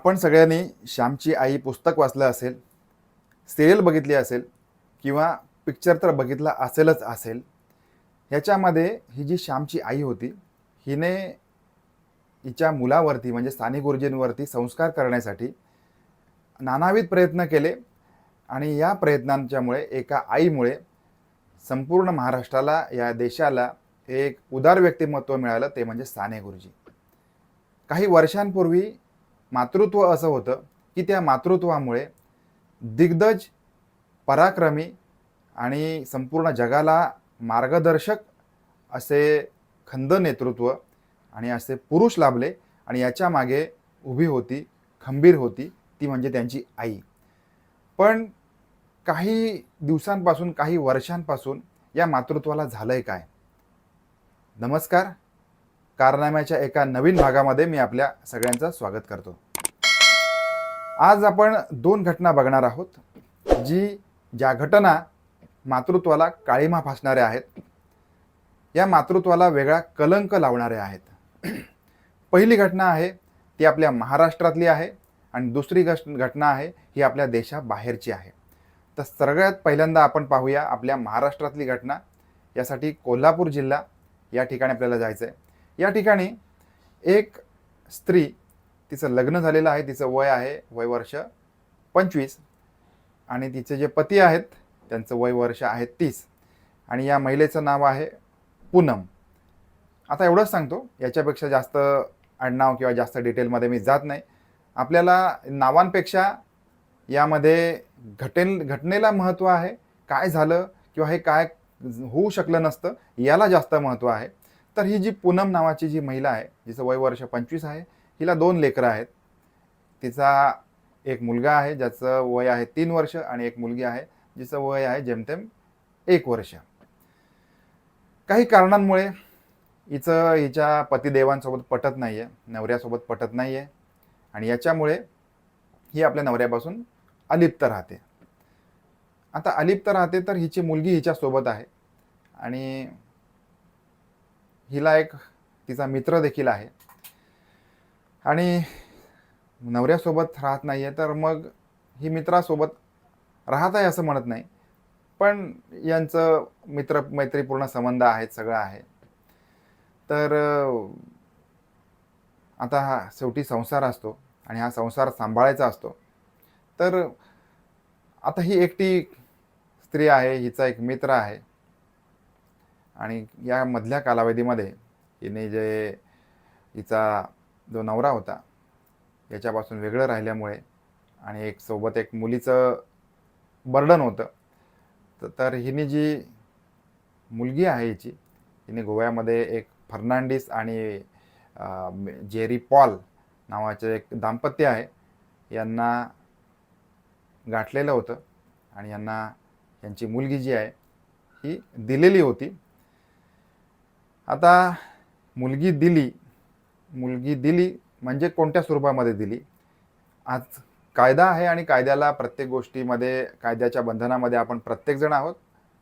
आपण सगळ्यांनी श्यामची आई पुस्तक वाचलं असेल सिरियल बघितली असेल किंवा पिक्चर तर बघितला असेलच असेल ह्याच्यामध्ये ही जी श्यामची आई होती हिने हिच्या मुलावरती म्हणजे स्थानिक गुरुजींवरती संस्कार करण्यासाठी नानाविध प्रयत्न केले आणि या प्रयत्नांच्यामुळे एका आईमुळे संपूर्ण महाराष्ट्राला या देशाला एक उदार व्यक्तिमत्व मिळालं ते म्हणजे साने गुरुजी. काही वर्षांपूर्वी मातृत्व असं होतं की त्या मातृत्वामुळे दिग्गज पराक्रमी आणि संपूर्ण जगाला मार्गदर्शक असे खंद नेतृत्व आणि असे पुरुष लाभले आणि याच्या मागे उभी होती खंबीर होती ती म्हणजे त्यांची आई. पण काही दिवसांपासून काही वर्षांपासून या मातृत्वाला झालं आहे काय? नमस्कार. कारनाम्याच्या एका नवीन भागामध्ये मी आपल्या सगळ्यांचं स्वागत करतो. आज आपण दोन घटना बघणार आहोत जी ज्या घटना मातृत्वाला काळीमा फासणाऱ्या आहेत या मातृत्वाला वेगळा कलंक लावणाऱ्या आहेत. पहिली घटना आहे ती आपल्या महाराष्ट्रातली आहे आणि दुसरी घटना आहे ही आपल्या देशाबाहेरची आहे. तर सगळ्यात पहिल्यांदा आपण पाहूया आपल्या महाराष्ट्रातली घटना यासाठी कोल्हापूर जिल्हा या ठिकाणी आपल्याला जायचं आहे या ठिकाणी एक स्त्री तिचं लग्न झालेलं आहे तिचं वय आहे वय वर्ष पंचवीस. आणि तिचे जे पती आहेत त्यांचं वय वर्ष आहे तीस. आणि या महिलेचं नाव आहे पूनम. आता एवढंच सांगतो याच्यापेक्षा जास्त आडनाव किंवा जास्त डिटेलमध्ये मी जात नाही. आपल्याला नावांपेक्षा यामध्ये घटेल घटनेला महत्त्व आहे काय झालं किंवा हे काय होऊ शकलं नसतं याला जास्त महत्त्व आहे. तर ही जी पूनम नावाची जी महिला आहे जिचं वय वर्ष पंचवीस आहे हिला दोन लेकरं आहेत. तिचा एक मुलगा आहे ज्याचं वय आहे तीन वर्ष आणि एक मुलगी आहे जिचं वय आहे जेमतेम एक वर्ष. काही कारणांमुळे हिचं हिच्या पतिदेवांसोबत पटत नाही आहे नवऱ्यासोबत पटत नाही आहे आणि याच्यामुळे ही आपल्या नवऱ्यापासून अलिप्त राहते. आता अलिप्त राहते तर हिची मुलगी हिच्यासोबत आहे आणि हिला एक तिचा मित्र देखील आहे. आणि नवऱ्यासोबत राहत नाही आहे तर मग ही मित्रासोबत राहत आहे असं म्हणत नाही. पण यांचं मित्र मैत्रीपूर्ण संबंध आहेत सगळं आहे. तर आता हा शेवटी संसार असतो आणि हा संसार सांभाळायचा असतो. तर आता ही एकटी स्त्री आहे हिचा एक मित्र आहे. आणि या मधल्या कालावधीमध्ये हिने जे हिचा जो नवरा होता याच्यापासून वेगळं राहिल्यामुळे आणि एक सोबत एक मुलीचं बर्डन होतं. तर हिने जी मुलगी आहे हिची हिने गोव्यामध्ये एक फर्नांडिस आणि जेरी पॉल नावाचे एक दाम्पत्य आहे यांना गाठलेलं होतं आणि यांना यांची मुलगी जी आहे ही दिलेली होती. आता मुलगी दिली मुलगी दिली म्हणजे कोणत्या स्वरूपामध्ये दिली? आज कायदा आहे आणि कायद्याला प्रत्येक गोष्टीमध्ये कायद्याच्या बंधनामध्ये आपण प्रत्येकजण आहोत.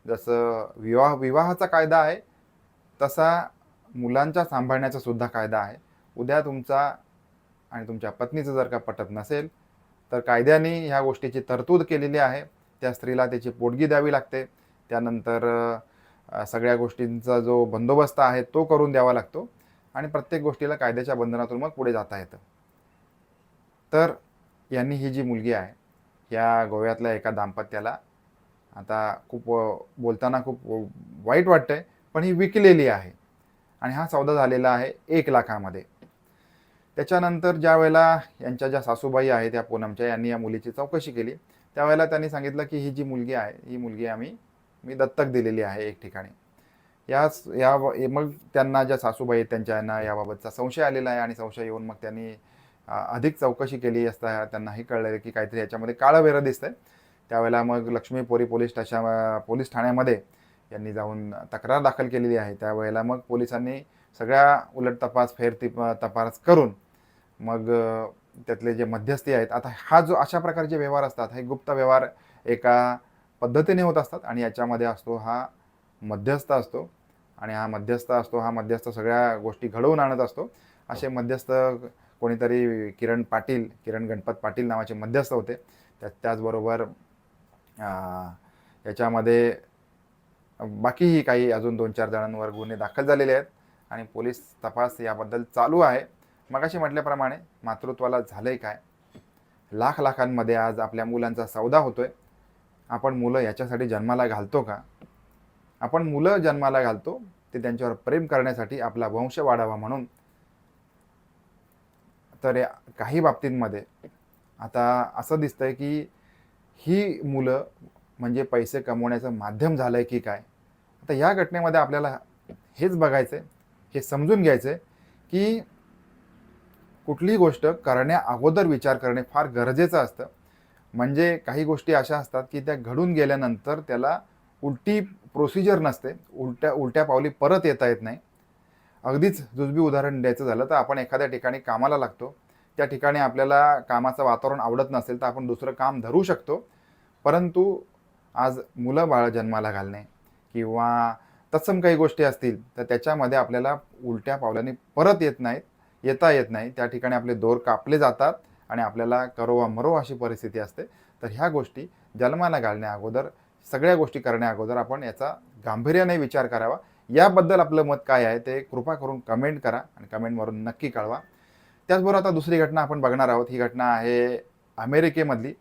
जसं विवाह विवाहाचा कायदा आहे तसा मुलांच्या सांभाळण्याचा सुद्धा कायदा आहे. उद्या तुमचा आणि तुमच्या पत्नीचं जर का पटत नसेल तर कायद्याने ह्या गोष्टीची तरतूद केलेली आहे. त्या स्त्रीला त्याची पोटगी द्यावी लागते. त्यानंतर सगळ्या गोष्टींचा जो बंदोबस्त आहे तो करून द्यावा लागतो आणि प्रत्येक गोष्टीला कायद्याच्या बंधनातून मग पुढे जाता येतं. तर यांनी ही जी मुलगी आहे या गोव्यातल्या एका दाम्पत्याला आता खूप बोलताना खूप वाईट वाटतंय पण ही विकलेली आहे आणि हा सौदा झालेला आहे एक लाखामध्ये. त्याच्यानंतर ज्या वेळेला यांच्या ज्या सासूबाई आहेत त्या पूनमच्या यांनी या मुलीची चौकशी केली त्यावेळेला त्यांनी सांगितलं की ही जी मुलगी आहे ही मुलगी आम्ही मी दत्तक दिलेली आहे एक ठिकाणी. याच या मग त्यांना ज्या सासूबाई आहेत त्यांच्या यांना याबाबतचा संशय आलेला आहे आणि संशय येऊन मग त्यांनी अधिक चौकशी केली असता त्यांना हे कळलं की काहीतरी याच्यामध्ये काळं वेरं दिसतंय. त्यावेळेला मग लक्ष्मीपुरी पोलीस स्टेशन पोलीस ठाण्यामध्ये यांनी जाऊन तक्रार दाखल केलेली आहे. त्यावेळेला मग पोलिसांनी सगळ्या उलट तपास फेर तपास करून मग त्यातले जे मध्यस्थी आहेत आता हा जो अशा प्रकारचे व्यवहार असतात हे गुप्त व्यवहार एका पद्धतीने होत असतात आणि याच्यामध्ये असतो हा मध्यस्थ असतो आणि हा मध्यस्थ असतो हा मध्यस्थ सगळ्या गोष्टी घडवून आणत असतो. असे मध्यस्थ कोणीतरी किरण पाटील किरण गणपत पाटील नावाचे मध्यस्थ होते. त्या त्याचबरोबर याच्यामध्ये बाकीही काही अजून दोन चार जणांवर गुन्हे दाखल झालेले आहेत आणि पोलीस तपास याबद्दल चालू आहे. मगाशी म्हटल्याप्रमाणे मातृत्वाला झालं आहे काय? लाख लाखांमध्ये आज आपल्या मुलांचा सौदा होतोय. आपण मुलं याच्यासाठी जन्माला घालतो का? आपण मुलं जन्माला घालतो ते त्यांच्यावर प्रेम करण्यासाठी आपला वंश वाढावा म्हणून. तर या काही बाबतींमध्ये आता असं दिसतंय की ही मुलं म्हणजे पैसे कमवण्याचं माध्यम झालंय की काय? आता या घटनेमध्ये आपल्याला हेच बघायचं आहे हे समजून घ्यायचं आहे की कुठलीही गोष्ट करण्या अगोदर विचार करणे फार गरजेचं असतं. म्हणजे काही गोष्टी अशा असतात की त्या घडून गेल्यानंतर त्याला उलटी प्रोसिजर नसते. उलट्या उलट्या पावली परत येता येत नाही. अगदीच जुजबी उदाहरण द्यायचं झालं तर आपण एखाद्या ठिकाणी कामाला लागतो. त्या ठिकाणी आपल्याला कामाचं वातावरण आवडत नसेल तर आपण दुसरं काम धरू शकतो. परंतु आज मुलं बाळ जन्माला घालणे किंवा तत्सम काही गोष्टी असतील तर त्याच्यामध्ये आपल्याला उलट्या पावलाने परत येत नाहीत येता येत नाही. त्या ठिकाणी आपले दोर कापले जातात. आणि आपल्याला करो वा मरो अशी परिस्थिती असते. तर ह्या गोष्टी जन्माला घालण्या अगोदर सगळ्या गोष्टी करण्या अगोदर आपण याचा गांभीर्याने विचार करावा. याबद्दल आपलं मत काय आहे ते कृपा करून कमेंट करा आणि कमेंटवरून नक्की कळवा. त्याचबरोबर आता दुसरी घटना आपण बघणार आहोत. ही घटना आहे अमेरिकेमधली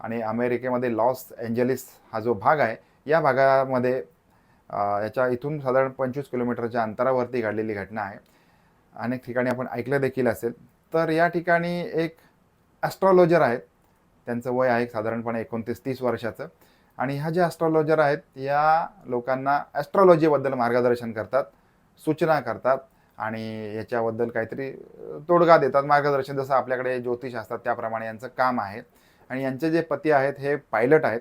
आणि अमेरिकेमध्ये लॉस एंजलिस हा जो भाग आहे या भागामध्ये याच्या इथून साधारण पंचवीस किलोमीटरच्या अंतरावरती घडलेली घटना आहे. अनेक ठिकाणी आपण ऐकलं देखील असेल. तर या ठिकाणी एक ॲस्ट्रॉलॉजर आहेत. त्यांचं वय आहे साधारणपणे एकोणतीस तीस वर्षाचं. आणि ह्या ज्या ॲस्ट्रॉलॉजर आहेत या लोकांना ॲस्ट्रॉलॉजीबद्दल मार्गदर्शन करतात सूचना करतात आणि याच्याबद्दल काहीतरी तोडगा देतात. मार्गदर्शन जसं आपल्याकडे ज्योतिष असतात त्याप्रमाणे यांचं काम आहे. आणि यांचे जे पती आहेत हे पायलट आहेत.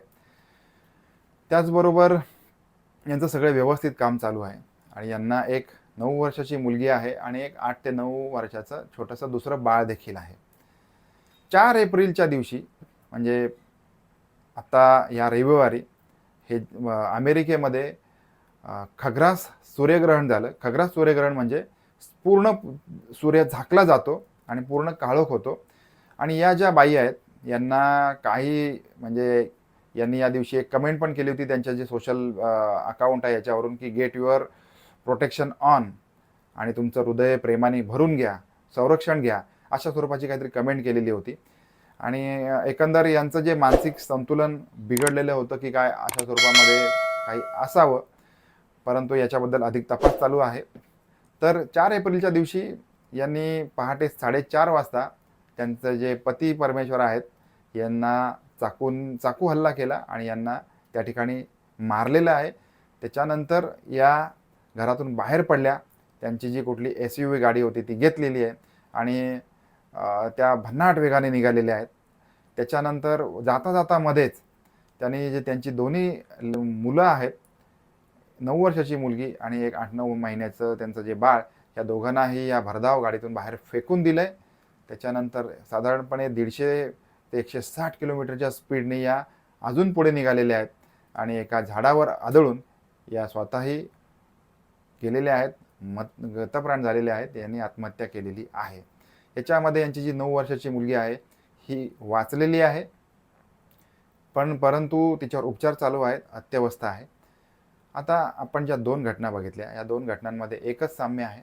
त्याचबरोबर यांचं सगळं व्यवस्थित काम चालू आहे. आणि यांना एक नऊ वर्षाची मुलगी आहे आणि एक आठ ते नऊ वर्षाचं छोटंसं दुसरं बाळ देखील आहे. चार एप्रिलच्या दिवशी म्हणजे आत्ता या रविवारी हे अमेरिकेमध्ये खग्रास सूर्यग्रहण झालं. खग्रास सूर्यग्रहण म्हणजे पूर्ण सूर्य झाकला जातो आणि पूर्ण काळोख होतो. आणि या ज्या बाई आहेत यांना काही म्हणजे यांनी या दिवशी एक कमेंट पण केली होती त्यांच्या जे सोशल अकाउंट आहे याच्यावरून की गेट युअर प्रोटेक्शन ऑन आणि तुमचं हृदय प्रेमाने भरून घ्या संरक्षण घ्या. अशा स्वरूपाची काहीतरी कमेंट केलेली होती. आणि एकंदर यांचं जे मानसिक संतुलन बिघडलेलं होतं की काय अशा स्वरूपामध्ये काही असावं. परंतु याच्याबद्दल अधिक तपास चालू आहे. तर चार एप्रिलच्या दिवशी यांनी पहाटे साडेचार वाजता त्यांचं जे पती परमेश्वर आहेत यांना चाकून चाकू हल्ला केला आणि यांना त्या ठिकाणी मारलेलं आहे. त्याच्यानंतर या घरातून बाहेर पडल्या. त्यांची जी कुठली एस यू व्ही गाडी होती ती घेतलेली आहे. आणि त्या भन्नाट वेगाने निघालेल्या आहेत. त्याच्यानंतर जाता जाता मध्येच त्यांनी जे त्यांची दोन्ही मुलं आहेत नऊ वर्षाची मुलगी आणि एक आठ नऊ महिन्याचं त्यांचं जे बाळ या दोघांनाही या भरधाव गाडीतून बाहेर फेकून दिलं आहे त्याच्यानंतर साधारणपणे दीडशे ते एकशे साठ किलोमीटरच्या स्पीडने या अजून पुढे निघालेल्या आहेत आणि एका झाडावर आदळून या स्वतःही गेलेल्या आहेत मत गतप्राण झालेले आहेत यांनी आत्महत्या केलेली आहे. याच्यामध्ये यांची जी नऊ वर्षाची मुलगी आहे ही वाचलेली आहे. पण परंतु तिच्यावर उपचार चालू आहेत अत्यवस्था आहे. आता आपण ज्या दोन घटना बघितल्या या दोन घटनांमध्ये एकच साम्य आहे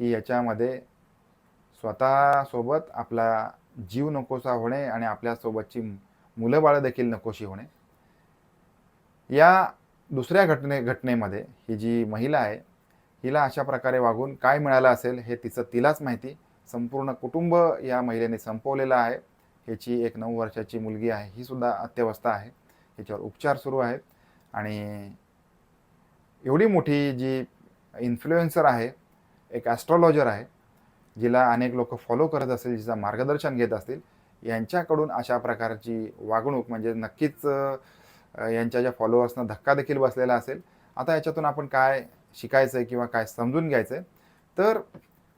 की याच्यामध्ये स्वतःसोबत आपला जीव नकोसा होणे आणि आपल्यासोबतची मुलं बाळं देखील नकोशी होणे. या दुसऱ्या घटने घटनेमध्ये ही जी महिला आहे हिला अशा प्रकारे वागून काय मिळालं असेल हे तिचं तिलाच माहिती. संपूर्ण कुटुंब या महिलेने संपवलेलं आहे. ह्याची एक नऊ वर्षाची मुलगी आहे ही सुद्धा अत्यवस्था आहे. ह्याच्यावर उपचार सुरू आहेत. आणि एवढी मोठी जी इन्फ्लुएन्सर आहे एक ॲस्ट्रॉलॉजर आहे जिला अनेक लोक फॉलो करत असतील जिचा मार्गदर्शन घेत असतील यांच्याकडून अशा प्रकारची वागणूक म्हणजे नक्कीच यांच्या ज्या फॉलोअर्सना धक्का देखील बसलेला असेल. आता याच्यातून आपण काय शिकायचं आहे किंवा काय समजून घ्यायचं आहे तर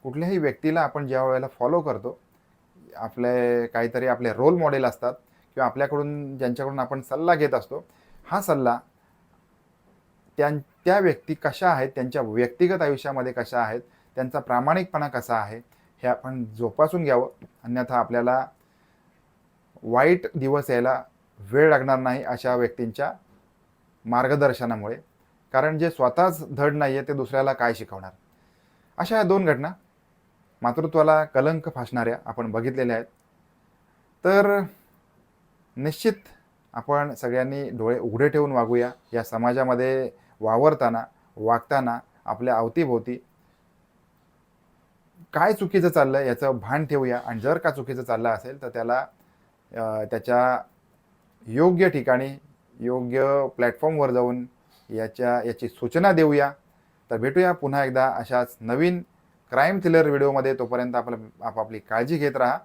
कुठल्याही व्यक्तीला आपण ज्या वेळेला फॉलो करतो आपले काहीतरी आपले रोल मॉडेल असतात किंवा आपल्याकडून ज्यांच्याकडून आपण सल्ला घेत असतो हा सल्ला त्यां त्या व्यक्ती कशा आहेत त्यांच्या व्यक्तिगत आयुष्यामध्ये कशा आहेत त्यांचा प्रामाणिकपणा कसा आहे हे आपण जोपासून घ्यावं. अन्यथा आपल्याला वाईट दिवस यायला वेळ लागणार नाही अशा व्यक्तींच्या मार्गदर्शनामुळे. कारण जे स्वतःच धड नाही आहे ते दुसऱ्याला काय शिकवणार? अशा या दोन घटना. मातृत्वाला कलंक फासणाऱ्या आपण बघितलेल्या आहेत. तर निश्चित आपण सगळ्यांनी डोळे उघडे ठेवून वागूया. या समाजामध्ये वावरताना वागताना आपल्या अवतीभोवती काय चुकीचं चाललं आहे याचं भान ठेवूया. आणि जर का चुकीचं चाललं असेल तर त्याला त्याच्या योग्य ठिकाणी योग्य प्लॅटफॉर्मवर जाऊन याच्या याची सूचना देऊया. तर भेटूया पुन्हा एकदा अशाच नवीन क्राईम थ्रिलर व्हिडिओमध्ये तोपर्यंत आपलं आपापली काळजी घेत राहा.